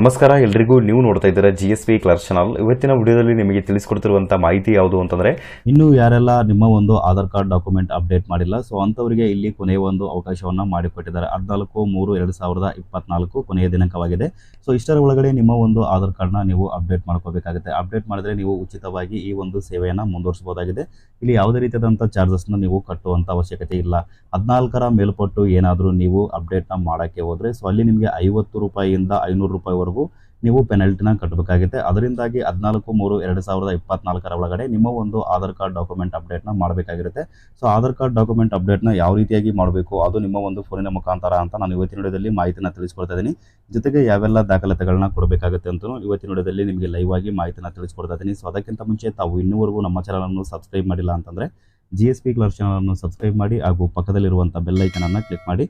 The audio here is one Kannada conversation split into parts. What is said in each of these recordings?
ನಮಸ್ಕಾರ, ಎಲ್ರಿಗೂ ನೀವು ನೋಡ್ತಾ ಇದ್ದೀರಾ G S B clerk channel ಇವತ್ತಿನ ವಿಡಿಯೋದಲ್ಲಿ ನಿಮಗೆ ತಿಳಿಸ್ಕೊಡ್ತಿರುವಂಥ ಮಾಹಿತಿ ಯಾವುದು ಅಂತಂದರೆ, ಇನ್ನು ಯಾರೆಲ್ಲ ನಿಮ್ಮ ಒಂದು ಆಧಾರ್ ಕಾರ್ಡ್ ಡಾಕ್ಯುಮೆಂಟ್ ಅಪ್ಡೇಟ್ ಮಾಡಿಲ್ಲ, ಸೊ ಅಂಥವರಿಗೆ ಇಲ್ಲಿ ಕೊನೆಯ ಒಂದು ಅವಕಾಶವನ್ನು ಮಾಡಿಕೊಟ್ಟಿದ್ದಾರೆ. ಹದಿನಾಲ್ಕು, ಮೂರು, ಎರಡು ಸಾವಿರದ ಇಪ್ಪತ್ನಾಲ್ಕು ಕೊನೆಯ ದಿನಾಂಕವಾಗಿದೆ. ಸೊ ಇಷ್ಟರ ಒಳಗಡೆ ನಿಮ್ಮ ಒಂದು ಆಧಾರ್ ಕಾರ್ಡ್ನ ನೀವು ಅಪ್ಡೇಟ್ ಮಾಡ್ಕೋಬೇಕಾಗುತ್ತೆ. ಅಪ್ಡೇಟ್ ಮಾಡಿದ್ರೆ ನೀವು ಉಚಿತವಾಗಿ ಈ ಒಂದು ಸೇವೆಯನ್ನು ಮುಂದುವರಿಸಬಹುದಾಗಿದೆ. ಇಲ್ಲಿ ಯಾವುದೇ ರೀತಿಯಾದಂಥ ಚಾರ್ಜಸ್ನ ನೀವು ಕಟ್ಟುವಂಥ ಅವಶ್ಯಕತೆ ಇಲ್ಲ. ಹದಿನಾಲ್ಕರ ಮೇಲ್ಪಟ್ಟು ಏನಾದರೂ ನೀವು ಅಪ್ಡೇಟ್ನ ಮಾಡೋಕ್ಕೆ ಹೋದರೆ, ಸೊ ಅಲ್ಲಿ ನಿಮಗೆ ಐವತ್ತು ರೂಪಾಯಿಯಿಂದ ಐನೂರು ರೂಪಾಯಿವರೆಗೂ ನೀವು ಪೆನಲ್ಟಿನ ಕಟ್ಟಬೇಕಾಗುತ್ತೆ. ಅದರಿಂದಾಗಿ ಹದಿನಾಲ್ಕು, ಮೂರು, ಎರಡು ಸಾವಿರದ ಇಪ್ಪತ್ನಾಲ್ಕರ ಒಳಗಡೆ ನಿಮ್ಮ ಒಂದು ಆಧಾರ್ ಕಾರ್ಡ್ ಡಾಕ್ಯುಮೆಂಟ್ ಅಪ್ಡೇಟ್ನ ಮಾಡಬೇಕಾಗಿರುತ್ತೆ. ಸೊ ಆಧಾರ್ ಕಾರ್ಡ್ ಡಾಕ್ಯುಮೆಂಟ್ ಅಪ್ಡೇಟ್ನ ಯಾವ ರೀತಿಯಾಗಿ ಮಾಡಬೇಕು, ಅದು ನಿಮ್ಮ ಒಂದು ಫೋನಿನ ಮುಖಾಂತರ ಅಂತ ನಾನು ಇವತ್ತಿನ ವಿಡಿಯೋದಲ್ಲಿ ಮಾಹಿತಿನ ತಿಳಿಸ್ಕೊಡ್ತಾ ಇದ್ದೀನಿ ಜೊತೆಗೆ ಯಾವೆಲ್ಲ ದಾಖಲಾತಿಗಳನ್ನ ಕೊಡಬೇಕಾಗುತ್ತೆ ಅಂತ ಇವತ್ತಿನ ವಿಡಿಯೋದಲ್ಲಿ ನಿಮಗೆ ಲೈವ್ ಆಗಿ ಮಾಹಿತಿನ ತಿಳಿಸ್ಕೊಡ್ತಾ ಇದ್ದೀನಿ ಸೊ ಅದಕ್ಕಿಂತ ಮುಂಚೆ ತಾವು ಇನ್ನೂವರೆಗೂ ನಮ್ಮ ಚಾನಲನ್ನು ಸಬ್ಸ್ಕ್ರೈಬ್ ಮಾಡಿಲ್ಲ ಅಂತಂದರೆ ಜಿ ಎಸ್ ಪಿ ಕ್ಲರ್ ಚಾನಲನ್ನು ಸಬ್ಸ್ಕ್ರೈಬ್ ಮಾಡಿ ಹಾಗೂ ಪಕ್ಕದಲ್ಲಿರುವಂಥ ಬೆಲ್ಲೈಕನನ್ನು ಕ್ಲಿಕ್ ಮಾಡಿ.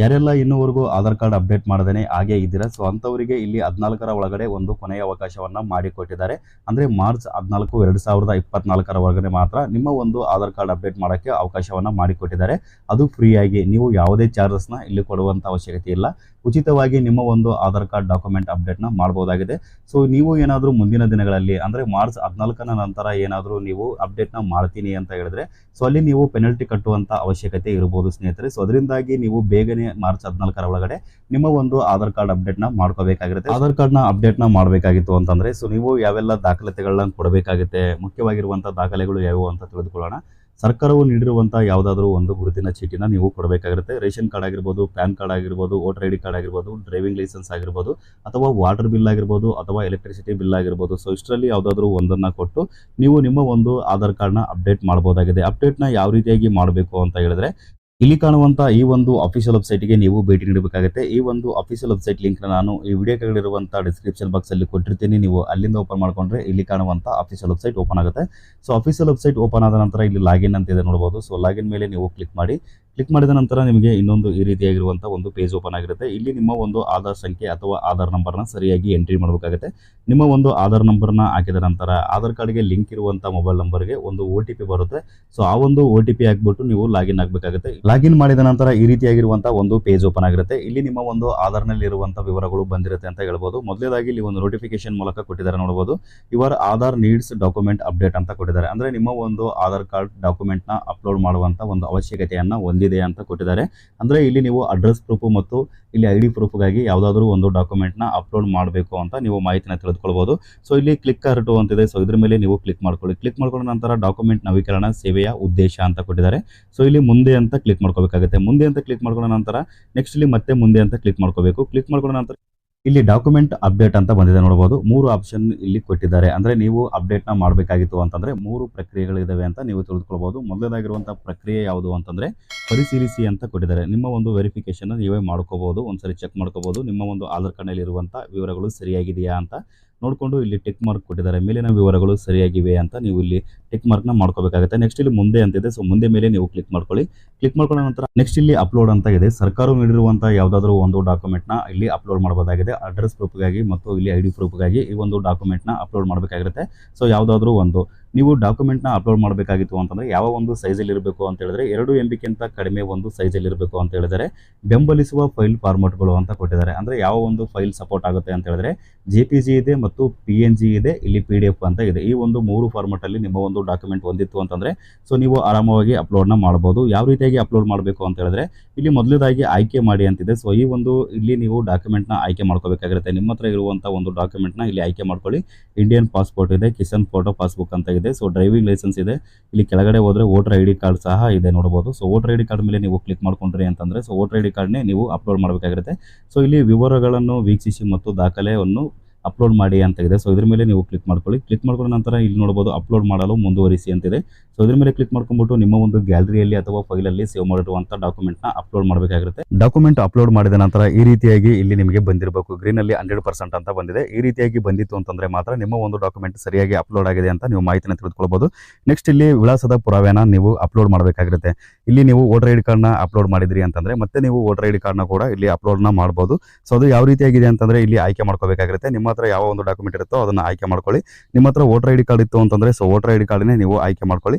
ಯಾರೆಲ್ಲ ಇನ್ನೂವರೆಗೂ ಆಧಾರ್ ಕಾರ್ಡ್ ಅಪ್ಡೇಟ್ ಮಾಡದೇನೆ ಹಾಗೆ ಇದ್ದೀರಾ ಸೊ ಅಂಥವರಿಗೆ ಇಲ್ಲಿ ಹದಿನಾಲ್ಕರ ಒಳಗಡೆ ಒಂದು ಕೊನೆಯ ಅವಕಾಶವನ್ನು ಮಾಡಿಕೊಟ್ಟಿದ್ದಾರೆ. ಅಂದರೆ ಮಾರ್ಚ್ ಹದಿನಾಲ್ಕು ಎರಡು ಸಾವಿರದ ಇಪ್ಪತ್ನಾಲ್ಕರ ಒಳಗಡೆ ಮಾತ್ರ ನಿಮ್ಮ ಒಂದು ಆಧಾರ್ ಕಾರ್ಡ್ ಅಪ್ಡೇಟ್ ಮಾಡೋಕ್ಕೆ ಅವಕಾಶವನ್ನು ಮಾಡಿಕೊಟ್ಟಿದ್ದಾರೆ. ಅದು ಫ್ರೀಯಾಗಿ ನೀವು ಯಾವುದೇ ಚಾರ್ಜಸ್ನ ಇಲ್ಲಿ ಕೊಡುವಂಥ ಅವಶ್ಯಕತೆ ಇಲ್ಲ. ಉಚಿತವಾಗಿ ನಿಮ್ಮ ಒಂದು ಆಧಾರ್ ಕಾರ್ಡ್ ಡಾಕ್ಯುಮೆಂಟ್ ಅಪ್ಡೇಟ್ನ ಮಾಡ್ಬೋದಾಗಿದೆ. ಸೊ ನೀವು ಏನಾದರೂ ಮುಂದಿನ ದಿನಗಳಲ್ಲಿ, ಅಂದರೆ ಮಾರ್ಚ್ ಹದಿನಾಲ್ಕನ ನಂತರ ಏನಾದರೂ ನೀವು ಅಪ್ಡೇಟ್ನ ಮಾಡ್ತೀನಿ ಅಂತ ಹೇಳಿದ್ರೆ ಸೊ ಅಲ್ಲಿ ನೀವು ಪೆನಲ್ಟಿ ಕಟ್ಟುವಂಥ ಅವಶ್ಯಕತೆ ಇರಬಹುದು ಸ್ನೇಹಿತರೆ. ಸೊ ಅದರಿಂದಾಗಿ ನೀವು ಬೇಗನೆ ಮಾರ್ಚ್ ಹದಿನಾಲ್ಕರ ಒಳಗಡೆ ನಿಮ್ಮ ಒಂದು ಆಧಾರ್ ಕಾರ್ಡ್ ಅಪ್ಡೇಟ್ನ ಮಾಡ್ಕೋಬೇಕಾಗಿರುತ್ತೆ. ಆಧಾರ್ ಕಾರ್ಡ್ನ ಅಪ್ಡೇಟ್ನ ಮಾಡಬೇಕಾಗಿತ್ತು ಅಂತಂದರೆ ಸೊ ನೀವು ಯಾವೆಲ್ಲ ದಾಖಲಾತಿಗಳನ್ನ ಕೊಡಬೇಕಾಗುತ್ತೆ ಮುಖ್ಯವಾಗಿರುವಂಥ ದಾಖಲೆಗಳು ಯಾವುವು ಅಂತ ತಿಳಿದುಕೊಳ್ಳೋಣ. ಸರ್ಕಾರವು ನೀಡಿರುವಂಥ ಯಾವುದಾದ್ರೂ ಒಂದು ಗುರುತಿನ ಚೀಟಿನ ನೀವು ಕೊಡಬೇಕಾಗಿರುತ್ತೆ. ರೇಷನ್ ಕಾರ್ಡ್ ಆಗಿರ್ಬೋದು, ಪ್ಯಾನ್ ಕಾರ್ಡ್ ಆಗಿರ್ಬೋದು, ವೋಟರ್ ಐ ಡಿ ಕಾರ್ಡ್ ಆಗಿರ್ಬೋದು, ಡ್ರೈವಿಂಗ್ ಲೈಸೆನ್ಸ್ ಆಗಿರ್ಬೋದು, ಅಥವಾ ವಾಟರ್ ಬಿಲ್ ಆಗಿರ್ಬೋದು, ಅಥವಾ ಎಲೆಕ್ಟ್ರಿಸಿಟಿ ಬಿಲ್ ಆಗಿರ್ಬೋದು. ಸೊ ಇಷ್ಟರಲ್ಲಿ ಯಾವುದಾದ್ರೂ ಒಂದನ್ನು ಕೊಟ್ಟು ನೀವು ನಿಮ್ಮ ಒಂದು ಆಧಾರ್ ಕಾರ್ಡ್ನ ಅಪ್ಡೇಟ್ ಮಾಡ್ಬೋದಾಗಿದೆ. ಅಪ್ಡೇಟ್ನ ಯಾವ ರೀತಿಯಾಗಿ ಮಾಡಬೇಕು ಅಂತ ಹೇಳಿದ್ರೆ ಇಲ್ಲಿ ಕಾಣುವಂತ ಈ ಒಂದು ಅಫಿಷಿಯಲ್ ವೆಬ್ಸೈಟ್ಗೆ ನೀವು ಭೇಟಿ ನೀಡಬೇಕಾಗುತ್ತೆ. ಈ ಒಂದು ಅಫಿಷಿಯಲ್ ವೆಬ್ಸೈಟ್ ಲಿಂಕ್ನ ನಾನು ಈ ವಿಡಿಯೋ ಕೆಳಗಿರುವಂಥ ಡಿಸ್ಕ್ರಿಪ್ಷನ್ ಬಾಕ್ಸ್ ಅಲ್ಲಿ ಕೊಟ್ಟಿರ್ತೀನಿ. ನೀವು ಅಲ್ಲಿಂದ ಓಪನ್ ಮಾಡ್ಕೊಂಡ್ರೆ ಇಲ್ಲಿ ಕಾಣುವಂಥ ಅಫಿಷಿಯಲ್ ವೆಬ್ಸೈಟ್ ಓಪನ್ ಆಗುತ್ತೆ. ಸೊ ಅಫಿಷಿಯಲ್ ವೆಬ್ಸೈಟ್ ಓಪನ್ ಆದ ನಂತರ ಇಲ್ಲಿ ಲಾಗಿನ್ ಅಂತ ಇದೆ ನೋಡಬಹುದು ಸೊ ಲಾಗಿನ್ ಮೇಲೆ ನೀವು ಕ್ಲಿಕ್ ಮಾಡಿ. ಕ್ಲಿಕ್ ಮಾಡಿದ ನಂತರ ನಿಮಗೆ ಇನ್ನೊಂದು ಈ ರೀತಿಯಾಗಿರುವಂತಹ ಒಂದು ಪೇಜ್ ಓಪನ್ ಆಗಿರುತ್ತೆ. ಇಲ್ಲಿ ನಿಮ್ಮ ಒಂದು ಆಧಾರ್ ಸಂಖ್ಯೆ ಅಥವಾ ಆಧಾರ್ ನಂಬರ್ನ ಸರಿಯಾಗಿ ಎಂಟ್ರಿ ಮಾಡಬೇಕಾಗುತ್ತೆ. ನಿಮ್ಮ ಒಂದು ಆಧಾರ್ ನಂಬರ್ನ ಹಾಕಿದ ನಂತರ ಆಧಾರ್ ಕಾರ್ಡ್ಗೆ ಲಿಂಕ್ ಇರುವಂತಹ ಮೊಬೈಲ್ ನಂಬರ್ಗೆ ಒಂದು ಒ ಬರುತ್ತೆ. ಸೊ ಆ ಒಂದು ಒ ಟಿ ನೀವು ಲಾಗಿನ್ ಆಗಬೇಕಾಗುತ್ತೆ. ಲಾಗಿನ್ ಮಾಡಿದ ನಂತರ ಈ ರೀತಿಯಾಗಿರುವಂತಹ ಒಂದು ಪೇಜ್ ಓಪನ್ ಆಗಿರುತ್ತೆ. ಇಲ್ಲಿ ನಿಮ್ಮ ಒಂದು ಆಧಾರ್ನಲ್ಲಿ ಇರುವಂಥ ವಿವರಗಳು ಬಂದಿರುತ್ತೆ ಅಂತ ಹೇಳ್ಬೋದು. ಮೊದಲೇದಾಗಿ ಇಲ್ಲಿ ಒಂದು ನೋಟಿಫಿಕೇಶನ್ ಮೂಲಕ ಕೊಟ್ಟಿದ್ದಾರೆ ನೋಡಬಹುದು ಇವರ್ ಆಧಾರ್ ನೀಡ್ಸ್ ಡಾಕ್ಯುಮೆಂಟ್ ಅಪ್ಡೇಟ್ ಅಂತ ಕೊಟ್ಟಿದ್ದಾರೆ. ಅಂದ್ರೆ ನಿಮ್ಮ ಒಂದು ಆಧಾರ್ ಕಾರ್ಡ್ ಡಾಕ್ಯುಮೆಂಟ್ನ ಅಪ್ಲೋಡ್ ಮಾಡುವಂತ ಒಂದು ಅವಶ್ಯಕತೆಯನ್ನ ಹೊಂದಿದೆ ಅಂತ ಕೊಟ್ಟಿದ್ದಾರೆ. ಅಂದ್ರೆ ಇಲ್ಲಿ ನೀವು ಅಡ್ರೆಸ್ ಪ್ರೂಫ್ ಮತ್ತು ಇಲ್ಲಿ ಐ ಡಿ ಪ್ರೂಫ್ಗಾಗಿ ಯಾವುದಾದ್ರೂ ಒಂದು ಡಾಕ್ಯುಮೆಂಟ್ನ ಅಪ್ಲೋಡ್ ಮಾಡಬೇಕು ಅಂತ ನೀವು ಮಾಹಿತಿನ ತಿಳಿದುಕೊಳ್ಬೋದು. ಸೊ ಇಲ್ಲಿ ಕ್ಲಿಕ್ ಹರ್ಟು ಅಂತಿದೆ. ಸೊ ಇದ್ರ ಮೇಲೆ ನೀವು ಕ್ಲಿಕ್ ಮಾಡ್ಕೊಳ್ಳಿ. ಕ್ಲಿಕ್ ಮಾಡ್ಕೊಂಡ ನಂತರ ಡಾಕ್ಯುಮೆಂಟ್ ನವೀಕರಣ ಸೇವೆಯ ಉದ್ದೇಶ ಅಂತ ಕೊಟ್ಟಿದ್ದಾರೆ. ಸೊ ಇಲ್ಲಿ ಮುಂದೆ ಅಂತ ಕ್ಲಿಕ್ ಮಾಡ್ಕೋಬೇಕಾಗುತ್ತೆ. ಮುಂದೆ ಅಂತ ಕ್ಲಿಕ್ ಮಾಡ್ಕೊಂಡ ನಂತರ ನೆಕ್ಸ್ಟ್ ಇಲ್ಲಿ ಮತ್ತೆ ಮುಂದೆ ಅಂತ ಕ್ಲಿಕ್ ಮಾಡ್ಕೋಬೇಕು. ಕ್ಲಿಕ್ ಮಾಡ್ಕೊಂಡ ನಂತರ ಇಲ್ಲಿ ಡಾಕ್ಯುಮೆಂಟ್ ಅಪ್ಡೇಟ್ ಅಂತ ಬಂದಿದೆ ನೋಡಬಹುದು ಮೂರು ಆಪ್ಷನ್ ಇಲ್ಲಿ ಕೊಟ್ಟಿದ್ದಾರೆ. ಅಂದ್ರೆ ನೀವು ಅಪ್ಡೇಟ್ನ ಮಾಡಬೇಕಾಗಿತ್ತು ಅಂತಂದ್ರೆ ಮೂರು ಪ್ರಕ್ರಿಯೆಗಳಿದಾವೆ ಅಂತ ನೀವು ತಿಳಿದುಕೊಳ್ಬಹುದು ಮೊದಲದಾಗಿರುವಂತಹ ಪ್ರಕ್ರಿಯೆ ಯಾವುದು ಅಂತಂದ್ರೆ ಪರಿಶೀಲಿಸಿ ಅಂತ ಕೊಟ್ಟಿದ್ದಾರೆ. ನಿಮ್ಮ ಒಂದು ವೆರಿಫಿಕೇಶನ್ ನೀವೇ ಮಾಡ್ಕೋಬಹುದು ಒಂದ್ಸರಿ ಚೆಕ್ ಮಾಡ್ಕೋಬಹುದು ನಿಮ್ಮ ಒಂದು ಆಧಾರ್ ಕಾರ್ಡ್ನಲ್ಲಿ ಇರುವಂತಹ ವಿವರಗಳು ಸರಿಯಾಗಿದೆಯಾ ಅಂತ ನೋಡಿಕೊಂಡು ಇಲ್ಲಿ ಟಿಕ್ ಮಾರ್ಕ್ ಕೊಟ್ಟಿದ್ದಾರೆ. ಮೇಲಿನ ವಿವರಗಳು ಸರಿಯಾಗಿವೆ ಅಂತ ನೀವು ಇಲ್ಲಿ ಟಿಕ್ ಮಾರ್ಕ್ನ ಮಾಡ್ಕೋಬೇಕಾಗುತ್ತೆ. ನೆಕ್ಸ್ಟ್ ಇಲ್ಲಿ ಮುಂದೆ ಅಂತಿದೆ ಸೊ ಮುಂದೆ ಮೇಲೆ ನೀವು ಕ್ಲಿಕ್ ಮಾಡ್ಕೊಳ್ಳಿ. ಕ್ಲಿಕ್ ಮಾಡ್ಕೊಂಡ ನಂತರ ನೆಕ್ಸ್ಟ್ ಇಲ್ಲಿ ಅಪ್ಲೋಡ್ ಅಂತ ಇದೆ. ಸರ್ಕಾರವು ನೀಡಿರುವಂತಹ ಯಾವುದಾದ್ರೂ ಒಂದು ಡಾಕ್ಯುಮೆಂಟ್ನ ಇಲ್ಲಿ ಅಪ್ಲೋಡ್ ಮಾಡಬಹುದಾಗಿದೆ. ಅಡ್ರೆಸ್ ಪ್ರೂಫ್ಗಾಗಿ ಮತ್ತು ಇಲ್ಲಿ ಐ ಡಿ ಪ್ರೂಫ್ಗಾಗಿ ಈ ಒಂದು ಡಾಕ್ಯುಮೆಂಟ್ನ ಅಪ್ಲೋಡ್ ಮಾಡಬೇಕಾಗಿರುತ್ತೆ ಸೊ ಯಾವುದಾದ್ರೂ ಒಂದು ನೀವು ಡಾಕ್ಯುಮೆಂಟ್ನ ಅಪ್ಲೋಡ್ ಮಾಡಬೇಕಾಗಿತ್ತು ಅಂತಂದರೆ ಯಾವ ಒಂದು ಸೈಜಲ್ಲಿ ಇರಬೇಕು ಅಂತ ಹೇಳಿದ್ರೆ ಎರಡು ಎಂ ಬಿಗಿಂತ ಕಡಿಮೆ ಒಂದು ಸೈಜಲ್ಲಿ ಇರಬೇಕು ಅಂತ ಹೇಳಿದರೆ ಬೆಂಬಲಿಸುವ ಫೈಲ್ ಫಾರ್ಮೆಟ್ಗಳು ಅಂತ ಕೊಟ್ಟಿದ್ದಾರೆ. ಅಂದರೆ ಯಾವ ಒಂದು ಫೈಲ್ ಸಪೋರ್ಟ್ ಆಗುತ್ತೆ ಅಂತ ಹೇಳಿದ್ರೆ ಜೆ ಇದೆ ಮತ್ತು ಪಿ ಇದೆ, ಇಲ್ಲಿ ಪಿ ಅಂತ ಇದೆ. ಈ ಒಂದು ಮೂರು ಫಾರ್ಮೆಟಲ್ಲಿ ನಿಮ್ಮ ಒಂದು ಡಾಕ್ಯುಮೆಂಟ್ ಹೊಂದಿತ್ತು ಅಂತಂದರೆ ಸೊ ನೀವು ಆರಾಮವಾಗಿ ಅಪ್ಲೋಡ್ನ ಮಾಡ್ಬೋದು. ಯಾವ ರೀತಿಯಾಗಿ ಅಪ್ಲೋಡ್ ಮಾಡಬೇಕು ಅಂತ ಹೇಳಿದ್ರೆ ಇಲ್ಲಿ ಮೊದಲದಾಗಿ ಆಯ್ಕೆ ಮಾಡಿ ಅಂತಿದೆ ಸೊ ಈ ಒಂದು ಇಲ್ಲಿ ನೀವು ಡಾಕ್ಯುಮೆಂಟ್ನ ಆಯ್ಕೆ ಮಾಡ್ಕೋಬೇಕಾಗಿರುತ್ತೆ. ನಿಮ್ಮ ಹತ್ರ ಇರುವಂಥ ಒಂದು ಡಾಕ್ಯುಮೆಂಟ್ನ ಇಲ್ಲಿ ಆಯ್ಕೆ ಮಾಡ್ಕೊಳ್ಳಿ. ಇಂಡಿಯನ್ ಪಾಸ್ಪೋರ್ಟ್ ಇದೆ ಕಿಸನ್ ಫೋಟೋ ಪಾಸ್ಬುಕ್ ಅಂತ ಇದೆ. ಸೊ ಡ್ರೈವಿಂಗ್ ಲೈಸೆನ್ಸ್ ಇದೆ. ಇಲ್ಲಿ ಕೆಳಗಡೆ ಹೋದ್ರೆ ವೋಟರ್ ಐ ಡಿ ಕಾರ್ಡ್ ಸಹ ಇದೆ ನೋಡಬಹುದು so voter I D card ಮೇಲೆ ನೀವು ಕ್ಲಿಕ್ ಮಾಡ್ಕೊಂಡ್ರಿ ಅಂತಂದ್ರೆ ಸೊ ವೋಟರ್ ಐ ಡಿ ಕಾರ್ಡ್ನೇ ನೀವು ಅಪ್ಲೋಡ್ ಮಾಡಬೇಕಾಗಿರುತ್ತೆ. ಸೊ ಇಲ್ಲಿ ವಿವರಗಳನ್ನು ವೀಕ್ಷಿಸಿ ಮತ್ತು ದಾಖಲೆಯನ್ನು ಅಪ್ಲೋಡ್ ಮಾಡಿ ಅಂತ ಇದೆ. ಸೊ ಇದ್ರ ಮೇಲೆ ನೀವು ಕ್ಲಿಕ್ ಮಾಡ್ಕೊಳ್ಳಿ. ಕ್ಲಿಕ್ ಮಾಡ್ಕೊಂಡ ನಂತರ ಇಲ್ಲಿ ನೋಡಬಹುದು ಅಪ್ಲೋಡ್ ಮಾಡಲು ಮುಂದುವರಿಸಿ ಅಂತಿದೆ ಸೊ ಇದ್ರ ಮೇಲೆ ಕ್ಲಿಕ್ ಮಾಡ್ಕೊಂಡ್ಬಿಟ್ಟು ನಿಮ್ಮ ಒಂದು ಗ್ಯಾಲರಿಯಲ್ಲಿ ಅಥವಾ ಫೈಲಲ್ಲಿ ಸೇವ್ ಮಾಡಿರುವಂತ ಡಾಕ್ಯುಮೆಂಟ್ನ ಅಪ್ಲೋಡ್ ಮಾಡಬೇಕಾಗಿರುತ್ತೆ. ಡಾಕ್ಯುಮೆಂಟ್ ಅಪ್ಲೋಡ್ ಮಾಡಿದ ನಂತರ ಈ ರೀತಿಯಾಗಿ ಇಲ್ಲಿ ನಿಮಗೆ ಬಂದಿರಬೇಕು. ಗ್ರೀನ್ ಅಲ್ಲಿ ಹಂಡ್ರೆಡ್ ಪರ್ಸೆಂಟ್ ಅಂತ ಬಂದಿದೆ. ಈ ರೀತಿಯಾಗಿ ಬಂದಿತ್ತು ಅಂತಂದ್ರೆ ಮಾತ್ರ ನಿಮ್ಮ ಒಂದು ಡಾಕ್ಯುಮೆಂಟ್ ಸರಿಯಾಗಿ ಅಪ್ಲೋಡ್ ಆಗಿದೆ ಅಂತ ನೀವು ಮಾಹಿತಿನ ತಿಳಿದುಕೊಳ್ಬಹುದು ನೆಕ್ಸ್ಟ್ ಇಲ್ಲಿ ವಿಳಾಸದ ಪುರಾವೆನ ನೀವು ಅಪ್ಲೋಡ್ ಮಾಡಬೇಕಾಗಿರುತ್ತೆ. ಇಲ್ಲಿ ನೀವು ವೋಟರ್ ಐಡಿ ಕಾರ್ಡ್ನ ಅಪ್ಲೋಡ್ ಮಾಡಿದ್ರಿ ಅಂತಂದ್ರೆ ಮತ್ತೆ ನೀವು ವೋಟರ್ ಐಡಿ ಕಾರ್ಡ್ನ ಕೂಡ ಇಲ್ಲಿ ಅಪ್ಲೋಡ್ನ ಮಾಡಬಹುದು ಸೊ ಅದು ಯಾವ ರೀತಿಯಾಗಿದೆ ಅಂತಂದ್ರೆ ಇಲ್ಲಿ ಆಯ್ಕೆ ಮಾಡ್ಕೋಬೇಕಾಗಿರುತ್ತೆ. ನಿಮ್ಮ ಹತ್ರ ಯಾವ ಒಂದು ಡಾಕ್ಯುಮೆಂಟ್ ಇರುತ್ತೋ ಅದನ್ನ ಆಯ್ಕೆ ಮಾಡ್ಕೊಳ್ಳಿ. ನಿಮ್ಮ ಹತ್ರ ವೋಟರ್ ಐಡಿ ಕಾರ್ಡ್ ಇತ್ತು ಅಂತಂದ್ರೆ so voter ID card card ನೀವು ಆಯ್ಕೆ ಮಾಡ್ಕೊಳ್ಳಿ.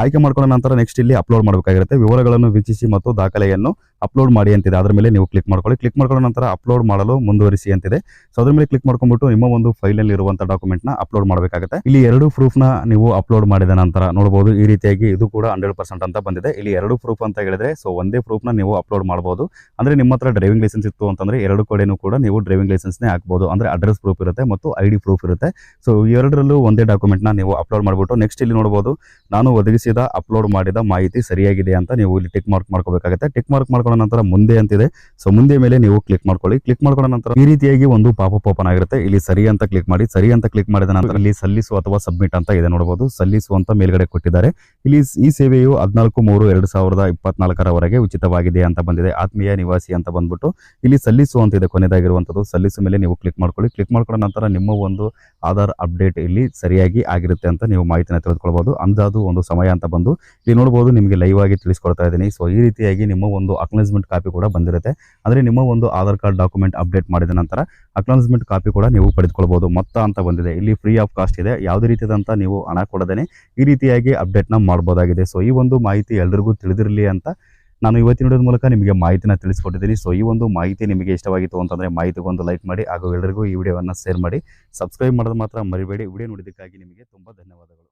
ಆಯ್ಕೆ ಮಾಡ್ಕೊಂಡ ನಂತರ ನೆಕ್ಸ್ಟ್ ಇಲ್ಲಿ ಅಪ್ಲೋಡ್ ಮಾಡಬೇಕಾಗಿರುತ್ತೆ. ವಿವರಗಳನ್ನು ವೀಕ್ಷಿಸಿ ಮತ್ತು ದಾಖಲೆಯನ್ನು ಅಪ್ಲೋಡ್ ಮಾಡಿ ಅಂತಿದೆ. ಅದರ ಮೇಲೆ ನೀವು ಕ್ಲಿಕ್ ಮಾಡ್ಕೊಳ್ಳಿ. ಕ್ಲಿಕ್ ಮಾಡ್ಕೊಂಡ ನಂತರ ಅಪ್ಲೋಡ್ ಮಾಡಲು ಮುಂದುವರಿಸಿ ಅಂತಿದೆ. ಸೊ ಅದ್ರ ಮೇಲೆ ಕ್ಲಿಕ್ ಮಾಡ್ಕೊಂಡ್ಬಿಟ್ಟು ನಿಮ್ಮ ಒಂದು ಫೈಲಲ್ಲಿ ಡಾಕ್ಯುಮೆಂಟ್ ಡಾಕ್ಯುಮೆಂಟ್ನ ಅಪ್ಲೋಡ್ ಮಾಡಬೇಕಾಗುತ್ತೆ. ಇಲ್ಲಿ ಎರಡು ಪ್ರೂಫ್ನ ನೀವು ಅಪ್ಲೋಡ್ ಮಾಡಿದ ನಂತರ ನೋಡಬಹುದು ಈ ರೀತಿಯಾಗಿ ಇದು ಕೂಡ ಹಂಡ್ರೆಡ್ ಪರ್ಸೆಂಟ್ ಅಂತ ಬಂದಿದೆ. ಇಲ್ಲಿ ಎರಡು ಪ್ರೂಫ್ ಅಂತ ಹೇಳಿದ್ರೆ ಸೊ ಒಂದೇ ಪ್ರೂಫ್ನ ನೀವು ಅಪ್ಲೋಡ್ ಮಾಡಬಹುದು ಅಂದ್ರೆ ನಿಮ್ಮ ಹತ್ರ ಡ್ರೈವಿಂಗ್ ಲೈಸೆನ್ಸ್ ಇತ್ತು ಅಂತಂದ್ರೆ ಎರಡು ಕಡೆನೂ ಕೂಡ ನೀವು ಡ್ರೈವಿಂಗ್ ಲೈಸೆನ್ಸ್ನೇ ಹಾಕಬಹುದು ಅಂದ್ರೆ ಅಡ್ರೆಸ್ ಪ್ರೂಫ್ ಇರುತ್ತೆ ಮತ್ತು ಐ ಪ್ರೂಫ್ ಇರುತ್ತೆ. ಸೊ ಎರಡರಲ್ಲೂ ಒಂದೇ ಡಾಕ್ಯುಮೆಂಟ್ನ ನೀವು ಅಪ್ಲೋಡ್ ಮಾಡಿಬಿಟ್ಟು ನೆಕ್ಸ್ಟ್ ಇಲ್ಲಿ ನೋಡಬಹುದು ನಾನು ಒದಗಿಸಿದ ಅಪ್ಲೋಡ್ ಮಾಡಿದ ಮಾಹಿತಿ ಸರಿಯಾಗಿದೆ ಅಂತ ನೀವು ಇಲ್ಲಿ ಟಿಕ್ ಮಾರ್ಕ್ ಮಾಡ್ಕೋಬೇಕಾಗುತ್ತೆ. ಟಿಕ್ ಮಾರ್ಕ್ ಮಾಡ್ಕೊಂಡ ನಂತರ ಮುಂದೆ ಅಂತಿದೆ. ಸೊ ಮುಂದೆ ಮೇಲೆ ನೀವು ಕ್ಲಿಕ್ ಮಾಡ್ಕೊಳ್ಳಿ. ಕ್ಲಿಕ್ ಮಾಡ್ಕೊಂಡ ನಂತರ ಈ ರೀತಿಯಾಗಿ ಒಂದು ಪಾಪಪ್ ಓಪನ್ ಆಗಿರುತ್ತೆ. ಇಲ್ಲಿ ಸರಿ ಅಂತ ಕ್ಲಿಕ್ ಮಾಡಿ, ಸರಿ ಅಂತ ಕ್ಲಿಕ್ ಮಾಡಿದ ನಂತರ ಇಲ್ಲಿ ಸಲ್ಲಿಸು ಅಥವಾ ಸಬ್ಮಿಟ್ ಅಂತ ಇದೆ ನೋಡಬಹುದು ಸಲ್ಲಿಸು ಅಂತ ಮೇಲ್ಗಡೆ ಕೊಟ್ಟಿದ್ದಾರೆ. ಇಲ್ಲಿ ಈ ಸೇವೆಯು ಹದಿನಾಲ್ಕು, ಮೂರು, ಎರಡು ಸಾವಿರದ ಇಪ್ಪತ್ನಾಲ್ಕರವರೆಗೆ ಉಚಿತವಾಗಿದೆ ಅಂತ ಬಂದಿದೆ. ಆತ್ಮೀಯ ನಿವಾಸಿ ಅಂತ ಬಂದ್ಬಿಟ್ಟು ಇಲ್ಲಿ ಸಲ್ಲಿಸು ಅಂತ ಇದೆ ಕೊನೆಯದಾಗಿರುವಂಥದ್ದು ಸಲ್ಲಿಸು ಮೇಲೆ ನೀವು ಕ್ಲಿಕ್ ಮಾಡ್ಕೊಳ್ಳಿ. ಕ್ಲಿಕ್ ಮಾಡ್ಕೊಂಡ ನಂತರ ನಿಮ್ಮ ಒಂದು ಆಧಾರ್ ಅಪ್ಡೇಟ್ ಇಲ್ಲಿ ಸರಿಯಾಗಿ ಆಗಿರುತ್ತೆ ಅಂತ ನೀವು ಮಾಹಿತಿನ ತಿಳಿದುಕೊಳ್ಬಹುದು ಅಂದಾಜು ಒಂದು ಸಮಯ ಅಂತ ಬಂದು ಇಲ್ಲಿ ನೋಡಬಹುದು ನಿಮಗೆ ಲೈವ್ ಆಗಿ ತಿಳಿಸ್ಕೊಡ್ತಾ ಇದ್ದೀನಿ. ಸೊ ಈ ರೀತಿಯಾಗಿ ನಿಮ್ಮ ಒಂದು ಅಕ್ನಾಲಜ್ಮೆಂಟ್ ಕಾಪಿ ಕೂಡ ಬಂದಿರುತ್ತೆ. ಅಂದ್ರೆ ನಿಮ್ಮ ಒಂದು ಆಧಾರ್ ಕಾರ್ಡ್ ಡಾಕ್ಯುಮೆಂಟ್ ಅಪ್ಡೇಟ್ ಮಾಡಿದ ನಂತರ ಅಕ್ನಾಲಜ್ಮೆಂಟ್ ಕಾಪಿ ಕೂಡ ನೀವು ಪಡೆದುಕೊಳ್ಬೋದು. ಮೊತ್ತ ಅಂತ ಬಂದಿದೆ. ಇಲ್ಲಿ ಫ್ರೀ ಆಫ್ ಕಾಸ್ಟ್ ಇದೆ. ಯಾವುದೇ ರೀತಿಯಾದಂಥ ನೀವು ಹಣ ಕೊಡದೇ ಈ ರೀತಿಯಾಗಿ ಅಪ್ಡೇಟ್ನ ಮಾಡ್ಬೋದಾಗಿದೆ. ಸೊ ಈ ಒಂದು ಮಾಹಿತಿ ಎಲ್ರಿಗೂ ತಿಳಿದಿರಲಿ ಅಂತ ನಾನು ಇವತ್ತಿನ ವಿಡಿಯೋದ ಮೂಲಕ ನಿಮಗೆ ಮಾಹಿತಿನ ತಿಳಿಸ್ಕೊಟ್ಟಿದ್ದೀನಿ. ಸೊ ಈ ಒಂದು ಮಾಹಿತಿ ನಿಮಗೆ ಇಷ್ಟವಾಗಿತ್ತು ಅಂತಂದರೆ ಮಾಹಿತಿಗೊಂದು ಲೈಕ್ ಮಾಡಿ, ಹಾಗೂ ಎಲ್ಲರಿಗೂ ಈ ವಿಡಿಯೋವನ್ನು ಶೇರ್ ಮಾಡಿ ಸಬ್ಸ್ಕ್ರೈಬ್ ಮಾಡೋದು ಮಾತ್ರ ಮರಿಬೇಡಿ. ವಿಡಿಯೋ ನೋಡಿದ್ದಕ್ಕಾಗಿ ನಿಮಗೆ ತುಂಬ ಧನ್ಯವಾದಗಳು.